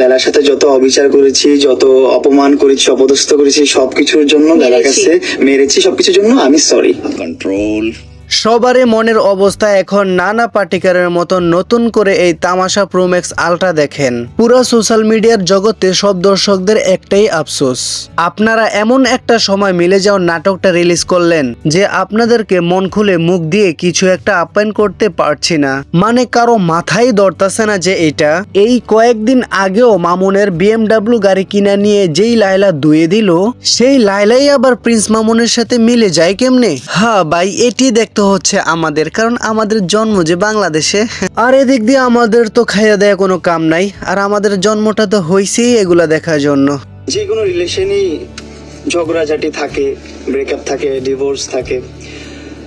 লেলার সাথে যত অবিচার করেছি যত অপমান করেছি অপদস্থ করেছি সবকিছুর জন্য লেলার কাছে মেরেছি সবকিছুর জন্য আমি সরি control সবারই মনের অবস্থা এখন নানা পাটিকারের মতো নতুন করে এই তামাশা প্রোম্যাক্স আলট্রা দেখেন। পুরো সোশ্যাল মিডিয়ার জগতে সব দর্শকদের একটাই আফসোস। আপনারা এমন একটা সময় মিলে যাওয়ার নাটকটা রিলিজ করলেন, যে আপনাদেরকে মন খুলে মুখ দিয়ে কিছু একটা আপ্যায়ন করতে পারছি না। মানে কারও মাথায় ধরতেছে না যে এটা। এই কয়েকদিন আগেও মামুনের বিএমডাব্লিউ গাড়ি কিনা নিয়ে যেই লাইলা ধুয়ে দিল, সেই লাইলাই আবার প্রিন্স মামুনের সাথে মিলে যায় কেমনে? হ্যাঁ ভাই, এটি দেখতে হচ্ছে আমাদের, কারণ আমাদের জন্ম যে বাংলাদেশে। আর এদিক দিয়ে আমাদের তো খাইয়া দেয়া কোনো কাম নাই, আর আমাদের জন্মটা তো হয়েছেই এগুলা দেখার জন্য। যে কোনো রিলেশনই ঝগড়াঝাটি থাকে ব্রেকআপ থাকে ডিভোর্স থাকে।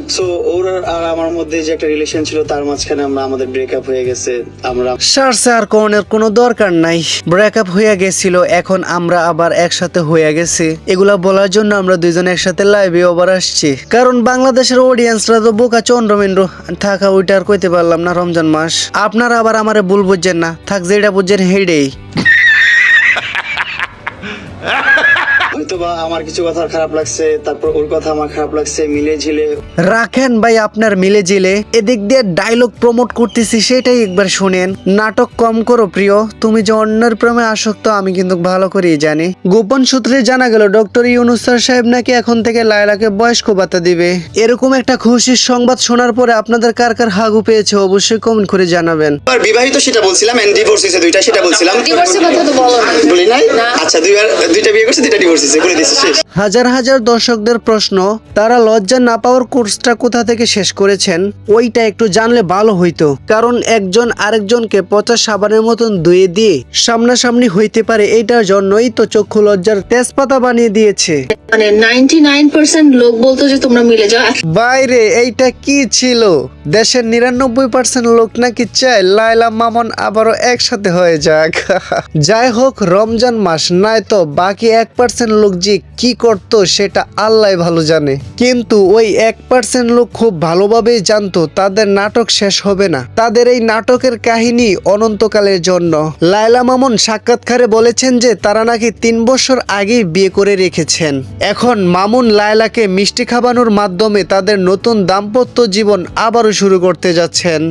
সো ওর আর আমার মধ্যে যে একটা রিলেশন ছিল তার মাঝখানে আমরা আমাদের ব্রেকআপ হয়ে গেছে। আমরা সারসে আর কোনের কোনো দরকার নাই। ব্রেকআপ হইয়া গেছিল এখন আমরা আবার একসাথে হইয়া গেছি। এগুলা বলার জন্য আমরা দুইজন একসাথে লাইভে ওভার আসছি। কারণ বাংলাদেশের অডিয়েন্সরা তো বোকা চন্দ্রমেন্দ্র। থাকা ওইটা আর কইতে পারলাম না রমজান মাস। আপনারা আবার আমারে ভুল বুঝছেন না। থাক যেটা বুঝছেন হেডেই। হয়তো বা আমার কিছু কথা খারাপ লাগছে তারপর ওর কথা আমার খারাপ লাগছে মিলে ঝিলে। রাখেন ভাই আপনার মিলে জিলে এদিক দিয়ে ডায়লগ প্রমোট করতেছি সেটাই একবার শুনেন। নাটক কম করো প্রিয়। তুমি যে অন্যের প্রেমে আসক্ত আমি কিন্তু ভালো করেই জানি। গোপন সূত্রে জানা গেল ডক্টর ইউনুস স্যার সাহেব নাকি এখন থেকে লায়লাকে বয়স্ক ভাতা দিবে। এরকম একটা খুশির সংবাদ শোনার পরে আপনাদের কার কার হাগু পেয়েছে অবশ্যই কমেন্ট করে জানাবেন। আর বিবাহিত সেটা বলছিলাম এন্ড ডিভোর্স হয়েছে দুইটা সেটা বলছিলাম। ডিভোর্সের কথা তো বলো বলি নাই? আচ্ছা দুইবার দুইটা বিয়ে করছে দুইটা ডিভোর্স হয়েছে। দিচ্ছি শেষ। হাজার হাজার দর্শকদের প্রশ্ন, তারা লজ্জা না পাওয়ার কোর্সটা কোথা থেকে শেষ করেছেন? ওইটা একটু জানলে ভালো হইতো, কারণ একজন আরেকজনকে পচা সাবানের মতন ধুয়ে দিয়ে সামনাসামনি হইতে পারে এটার জন্যই তো চক্ষু লজ্জার তেজপাতা বানিয়ে দিয়েছে। মানে নাইনটি নাইন পার্সেন্ট লোক বলতো যে তোমরা মিলে যাও। বাইরে, এইটা কি ছিল? দেশের নিরানব্বই পার্সেন্ট লোক নাকি চায় লাইলা মামন আবারও একসাথে হয়ে যাক। যাই হোক, রমজান মাস, নাই তো বাকি এক পার্সেন্ট লোক যে কি করতো সেটা আল্লাহ ভালো জানে। কিন্তু ওই এক পার্সেন্ট লোক খুব ভালোভাবেই জানতো, তাদের নাটক শেষ হবে না। তাদের এই নাটকের কাহিনী অনন্তকালের জন্য। লাইলা মামুন সাক্ষাৎকারে বলেছেন যে তারা নাকি তিন বছর আগেই বিয়ে করে রেখেছেন। এখন মামুন লায়লাকে মিষ্টি খাবানোর মাধ্যমে তাদের নতুন দাম্পত্য জীবন আবারও শুরু করতে যাচ্ছেন।